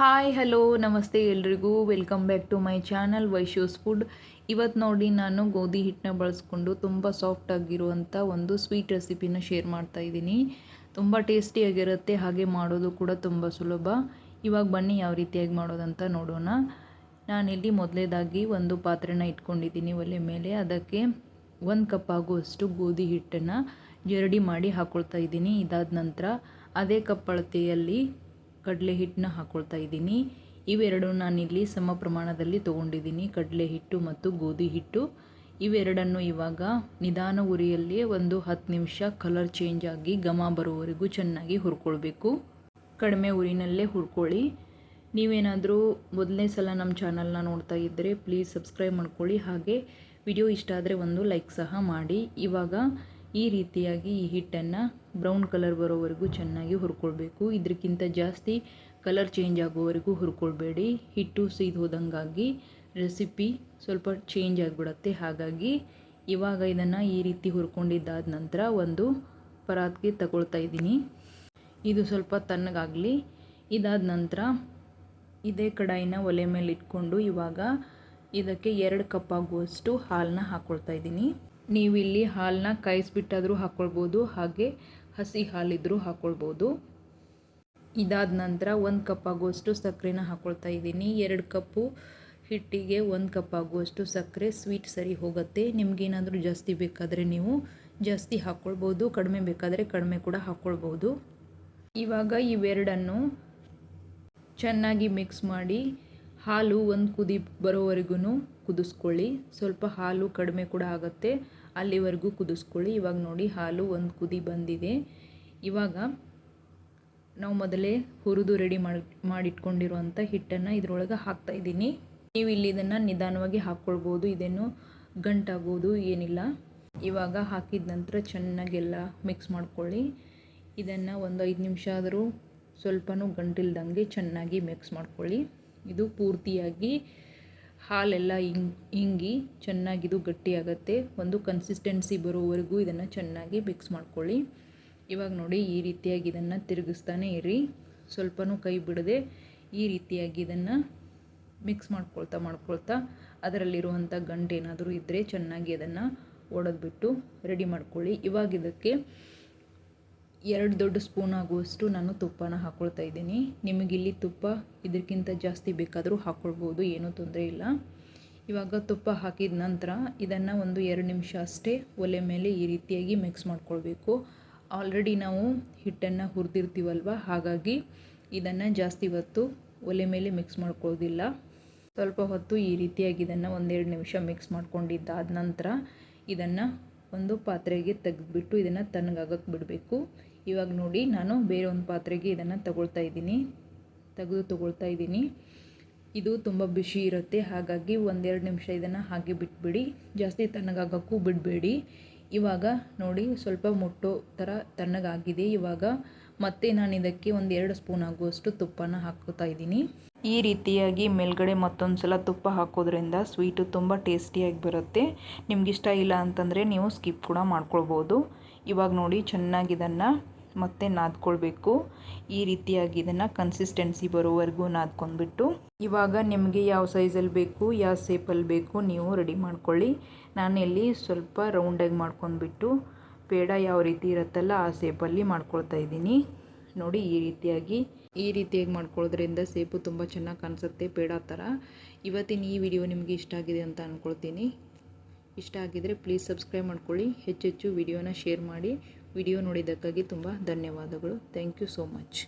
Hi hello ನಮಸ್ತೆ ಎಲ್ರಿಗೂ. Welcome back to my channel ವೈಶೋಸ್ food ಇವತ್ತು ನೋಡಿ ನಾನು ಗೋಧಿ ಹಿಟ್ಟನ್ನ ಬಳಸ್ಕೊಂಡು ತುಂಬ ಸಾಫ್ಟ್ ಆಗಿರುವಂಥ ಒಂದು ಸ್ವೀಟ್ ರೆಸಿಪಿನ ಶೇರ್ ಮಾಡ್ತಾ ಇದ್ದೀನಿ. ತುಂಬ ಟೇಸ್ಟಿಯಾಗಿರುತ್ತೆ ಹಾಗೆ ಮಾಡೋದು ಕೂಡ ತುಂಬ ಸುಲಭ. ಇವಾಗ ಬನ್ನಿ ಯಾವ ರೀತಿಯಾಗಿ ಮಾಡೋದಂತ ನೋಡೋಣ. ನಾನಿಲ್ಲಿ ಮೊದಲೇದಾಗಿ ಒಂದು ಪಾತ್ರೆನ ಇಟ್ಕೊಂಡಿದ್ದೀನಿ ಒಲೆ ಮೇಲೆ. ಅದಕ್ಕೆ ಒಂದು ಕಪ್ ಆಗುವಷ್ಟು ಗೋಧಿ ಹಿಟ್ಟನ್ನು ಜರಡಿ ಮಾಡಿ ಹಾಕ್ಕೊಳ್ತಾ ಇದ್ದೀನಿ. ಇದಾದ ನಂತರ ಅದೇ ಕಪ್ ಅಳತೆಯಲ್ಲಿ ಕಡಲೆ ಹಿಟ್ಟನ್ನ ಹಾಕ್ಕೊಳ್ತಾ ಇದ್ದೀನಿ. ಇವೆರಡು ನಾನಿಲ್ಲಿ ಸಮ ಪ್ರಮಾಣದಲ್ಲಿ ತೊಗೊಂಡಿದ್ದೀನಿ. ಕಡಲೆ ಹಿಟ್ಟು ಮತ್ತು ಗೋಧಿ ಹಿಟ್ಟು ಇವೆರಡನ್ನು ಇವಾಗ ನಿಧಾನ ಉರಿಯಲ್ಲಿ ಒಂದು ಹತ್ತು ನಿಮಿಷ ಕಲರ್ ಚೇಂಜ್ ಆಗಿ ಘಮ ಬರುವವರೆಗೂ ಚೆನ್ನಾಗಿ ಹುರ್ಕೊಳ್ಬೇಕು. ಕಡಿಮೆ ಉರಿನಲ್ಲೇ ಹುರ್ಕೊಳ್ಳಿ. ನೀವೇನಾದರೂ ಮೊದಲನೇ ಸಲ ನಮ್ಮ ಚಾನಲ್ನ ನೋಡ್ತಾ ಇದ್ದರೆ ಪ್ಲೀಸ್ ಸಬ್ಸ್ಕ್ರೈಬ್ ಮಾಡ್ಕೊಳ್ಳಿ. ಹಾಗೆ ವಿಡಿಯೋ ಇಷ್ಟ ಆದರೆ ಒಂದು ಲೈಕ್ ಸಹ ಮಾಡಿ. ಇವಾಗ ಈ ರೀತಿಯಾಗಿ ಈ ಹಿಟ್ಟನ್ನು ಬ್ರೌನ್ ಕಲರ್ ಬರೋವರೆಗೂ ಚೆನ್ನಾಗಿ ಹುರ್ಕೊಳ್ಬೇಕು. ಇದಕ್ಕಿಂತ ಜಾಸ್ತಿ ಕಲರ್ ಚೇಂಜ್ ಆಗೋವರೆಗೂ ಹುರ್ಕೊಳ್ಬೇಡಿ. ಹಿಟ್ಟು ಸೀದ್ ಹೋದಂಗಾಗಿ ರೆಸಿಪಿ ಸ್ವಲ್ಪ ಚೇಂಜ್ ಆಗಿಬಿಡತ್ತೆ. ಹಾಗಾಗಿ ಇವಾಗ ಇದನ್ನು ಈ ರೀತಿ ಹುರ್ಕೊಂಡಿದ್ದಾದ ನಂತರ ಒಂದು ಪರಾತ್ಗೆ ತಗೊಳ್ತಾ ಇದ್ದೀನಿ. ಇದು ಸ್ವಲ್ಪ ತಣ್ಣಗಾಗಲಿ. ಇದಾದ ನಂತರ ಇದೇ ಕಡಾಯಿನ ಒಲೆ ಮೇಲೆ ಇಟ್ಕೊಂಡು ಇವಾಗ ಇದಕ್ಕೆ ಎರಡು ಕಪ್ ಆಗುವಷ್ಟು ಹಾಲನ್ನ ಹಾಕ್ಕೊಳ್ತಾ ಇದ್ದೀನಿ. ನೀವು ಇಲ್ಲಿ ಹಾಲನ್ನ ಕಾಯಿಸ್ಬಿಟ್ಟಾದರೂ ಹಾಕ್ಕೊಳ್ಬೋದು ಹಾಗೆ ಹಸಿ ಹಾಲಿದ್ದರೂ ಹಾಕ್ಕೊಳ್ಬೋದು ಇದಾದ ನಂತರ ಒಂದು ಕಪ್ ಆಗುವಷ್ಟು ಸಕ್ಕರೆನ ಹಾಕ್ಕೊಳ್ತಾ ಇದ್ದೀನಿ. ಎರಡು ಕಪ್ಪು ಹಿಟ್ಟಿಗೆ ಒಂದು ಕಪ್ ಆಗುವಷ್ಟು ಸಕ್ಕರೆ ಸ್ವೀಟ್ ಸರಿ ಹೋಗುತ್ತೆ. ನಿಮಗೇನಾದರೂ ಜಾಸ್ತಿ ಬೇಕಾದರೆ ನೀವು ಜಾಸ್ತಿ ಹಾಕ್ಕೊಳ್ಬೋದು ಕಡಿಮೆ ಬೇಕಾದರೆ ಕಡಿಮೆ ಕೂಡ ಹಾಕ್ಕೊಳ್ಬೋದು ಇವಾಗ ಇವೆರಡನ್ನು ಚೆನ್ನಾಗಿ ಮಿಕ್ಸ್ ಮಾಡಿ ಹಾಲು ಒಂದು ಕುದಿ ಬರೋವರೆಗೂ ಕುದಿಸ್ಕೊಳ್ಳಿ. ಸ್ವಲ್ಪ ಹಾಲು ಕಡಿಮೆ ಕೂಡ ಆಗುತ್ತೆ. ಅಲ್ಲಿವರೆಗೂ ಕುದಿಸ್ಕೊಳ್ಳಿ. ಇವಾಗ ನೋಡಿ ಹಾಲು ಒಂದು ಕುದಿ ಬಂದಿದೆ. ಇವಾಗ ನಾವು ಮೊದಲೇ ಹುರಿದು ರೆಡಿ ಮಾಡಿ ಮಾಡಿಟ್ಕೊಂಡಿರುವಂಥ ಹಿಟ್ಟನ್ನು ಇದರೊಳಗೆ ಹಾಕ್ತಾಯಿದ್ದೀನಿ ನೀವು ಇಲ್ಲಿ ಇದನ್ನು ನಿಧಾನವಾಗಿ ಹಾಕ್ಕೊಳ್ಬೋದು. ಇದೇನು ಗಂಟಾಗೋದು ಏನಿಲ್ಲ. ಇವಾಗ ಹಾಕಿದ ನಂತರ ಚೆನ್ನಾಗೆಲ್ಲ ಮಿಕ್ಸ್ ಮಾಡ್ಕೊಳ್ಳಿ. ಇದನ್ನು ಒಂದು ಐದು ನಿಮಿಷ ಆದರೂ ಸ್ವಲ್ಪನೂ ಗಂಟಿಲ್ದಂಗೆ ಚೆನ್ನಾಗಿ ಮಿಕ್ಸ್ ಮಾಡ್ಕೊಳ್ಳಿ. ಇದು ಪೂರ್ತಿಯಾಗಿ ಹಾಲೆಲ್ಲ ಹಿಂಗ್ ಹಿಂಗಿ ಚೆನ್ನಾಗಿದು ಗಟ್ಟಿಯಾಗತ್ತೆ. ಒಂದು ಕನ್ಸಿಸ್ಟೆನ್ಸಿ ಬರೋವರೆಗೂ ಇದನ್ನು ಚೆನ್ನಾಗಿ ಮಿಕ್ಸ್ ಮಾಡ್ಕೊಳ್ಳಿ. ಇವಾಗ ನೋಡಿ ಈ ರೀತಿಯಾಗಿ ಇದನ್ನು ತಿರುಗಿಸ್ತಾನೆ ಇರಿ. ಸ್ವಲ್ಪನೂ ಕೈ ಬಿಡದೆ ಈ ರೀತಿಯಾಗಿ ಇದನ್ನು ಮಿಕ್ಸ್ ಮಾಡ್ಕೊಳ್ತಾ ಮಾಡ್ಕೊಳ್ತಾ ಅದರಲ್ಲಿರುವಂಥ ಗಂಟು ಏನಾದರೂ ಇದ್ದರೆ ಚೆನ್ನಾಗಿ ಅದನ್ನು ಒಡೆದ್ಬಿಟ್ಟು ರೆಡಿ ಮಾಡ್ಕೊಳ್ಳಿ. ಇವಾಗ ಇದಕ್ಕೆ ಎರಡು ದೊಡ್ಡ ಸ್ಪೂನ್ ಆಗುವಷ್ಟು ನಾನು ತುಪ್ಪನ ಹಾಕ್ಕೊಳ್ತಾ ಇದ್ದೀನಿ. ನಿಮಗಿಲ್ಲಿ ತುಪ್ಪ ಇದಕ್ಕಿಂತ ಜಾಸ್ತಿ ಬೇಕಾದರೂ ಹಾಕ್ಕೊಳ್ಬೋದು ಏನೂ ತೊಂದರೆ ಇಲ್ಲ. ಇವಾಗ ತುಪ್ಪ ಹಾಕಿದ ನಂತರ ಇದನ್ನು ಒಂದು ಎರಡು ನಿಮಿಷ ಅಷ್ಟೇ ಒಲೆ ಮೇಲೆ ಈ ರೀತಿಯಾಗಿ ಮಿಕ್ಸ್ ಮಾಡ್ಕೊಳ್ಬೇಕು. ಆಲ್ರೆಡಿ ನಾವು ಹಿಟ್ಟನ್ನು ಹುರಿದಿರ್ತೀವಲ್ವ, ಹಾಗಾಗಿ ಇದನ್ನು ಜಾಸ್ತಿ ಹೊತ್ತು ಒಲೆ ಮೇಲೆ ಮಿಕ್ಸ್ ಮಾಡ್ಕೊಳ್ಳೋದಿಲ್ಲ. ಸ್ವಲ್ಪ ಹೊತ್ತು ಈ ರೀತಿಯಾಗಿ ಇದನ್ನು ಒಂದೆರಡು ನಿಮಿಷ ಮಿಕ್ಸ್ ಮಾಡ್ಕೊಂಡಿದ್ದಾದ ನಂತರ ಇದನ್ನು ಒಂದು ಪಾತ್ರೆಗೆ ತೆಗೆದುಬಿಟ್ಟು ಇದನ್ನು ತಣ್ಣಗಾಗಕ್ಕೆ ಬಿಡಬೇಕು. ಇವಾಗ ನೋಡಿ, ನಾನು ಬೇರೆ ಒಂದು ಪಾತ್ರೆಗೆ ಇದನ್ನು ತಗೊಳ್ತಾ ಇದ್ದೀನಿ. ತೆಗೆದು ತಗೊಳ್ತಾ ಇದ್ದೀನಿ. ಇದು ತುಂಬ ಬಿಸಿ ಇರುತ್ತೆ. ಹಾಗಾಗಿ ಒಂದೆರಡು ನಿಮಿಷ ಇದನ್ನು ಹಾಗೆ ಬಿಟ್ಬಿಡಿ. ಜಾಸ್ತಿ ತಣ್ಣಗಾಗೋಕ್ಕೂ ಬಿಡಬೇಡಿ. ಇವಾಗ ನೋಡಿ ಸ್ವಲ್ಪ ಮುಟ್ಟೋ ಥರ ತಣ್ಣಗಾಗಿದೆ. ಇವಾಗ ಮತ್ತೆ ನಾನು ಇದಕ್ಕೆ ಒಂದು ಎರಡು ಸ್ಪೂನ್ ಆಗುವಷ್ಟು ತುಪ್ಪನ ಹಾಕೋತಾ ಇದ್ದೀನಿ. ಈ ರೀತಿಯಾಗಿ ಮೇಲ್ಗಡೆ ಮತ್ತೊಂದು ಸಲ ತುಪ್ಪ ಹಾಕೋದ್ರಿಂದ ಸ್ವೀಟು ತುಂಬ ಟೇಸ್ಟಿಯಾಗಿ ಬರುತ್ತೆ. ನಿಮ್ಗೆ ಇಷ್ಟ ಇಲ್ಲ ಅಂತಂದರೆ ನೀವು ಸ್ಕಿಪ್ ಕೂಡ ಮಾಡ್ಕೊಳ್ಬೋದು. ಇವಾಗ ನೋಡಿ ಚೆನ್ನಾಗಿ ಇದನ್ನು ಮತ್ತೆ ನಾದ್ಕೊಳ್ಬೇಕು. ಈ ರೀತಿಯಾಗಿ ಇದನ್ನು ಕನ್ಸಿಸ್ಟೆನ್ಸಿ ಬರೋವರೆಗೂ ನಾದ್ಕೊಂಡ್ಬಿಟ್ಟು, ಇವಾಗ ನಿಮಗೆ ಯಾವ ಸೈಜಲ್ಲಿ ಬೇಕು, ಯಾವ ಸೇಪಲ್ಲಿ ಬೇಕು ನೀವು ರೆಡಿ ಮಾಡ್ಕೊಳ್ಳಿ. ನಾನು ಇಲ್ಲಿ ಸ್ವಲ್ಪ ರೌಂಡಾಗಿ ಮಾಡ್ಕೊಂಡ್ಬಿಟ್ಟು ಪೇಡ ಯಾವ ರೀತಿ ಇರುತ್ತಲ್ಲ ಆ ಸೇಪಲ್ಲಿ ಮಾಡ್ಕೊಳ್ತಾ ಇದ್ದೀನಿ. ನೋಡಿ ಈ ರೀತಿಯಾಗಿ ಈ ರೀತಿಯಾಗಿ ಮಾಡ್ಕೊಳ್ಳೋದ್ರಿಂದ ಸೇಪು ತುಂಬ ಚೆನ್ನಾಗಿ ಕಾಣಿಸುತ್ತೆ ಪೇಡ ಥರ. ಇವತ್ತಿನ ಈ ವಿಡಿಯೋ ನಿಮಗೆ ಇಷ್ಟ ಆಗಿದೆ ಅಂತ ಅಂದ್ಕೊಳ್ತೀನಿ ಇಷ್ಟ ಆಗಿದರೆ ಪ್ಲೀಸ್ ಸಬ್ಸ್ಕ್ರೈಬ್ ಮಾಡ್ಕೊಳ್ಳಿ. ಹೆಚ್ಚೆಚ್ಚು ವಿಡಿಯೋನ ಶೇರ್ ಮಾಡಿ. ವಿಡಿಯೋ ನೋಡಿದ್ದಕ್ಕಾಗಿ ತುಂಬ ಧನ್ಯವಾದಗಳು. Thank you so much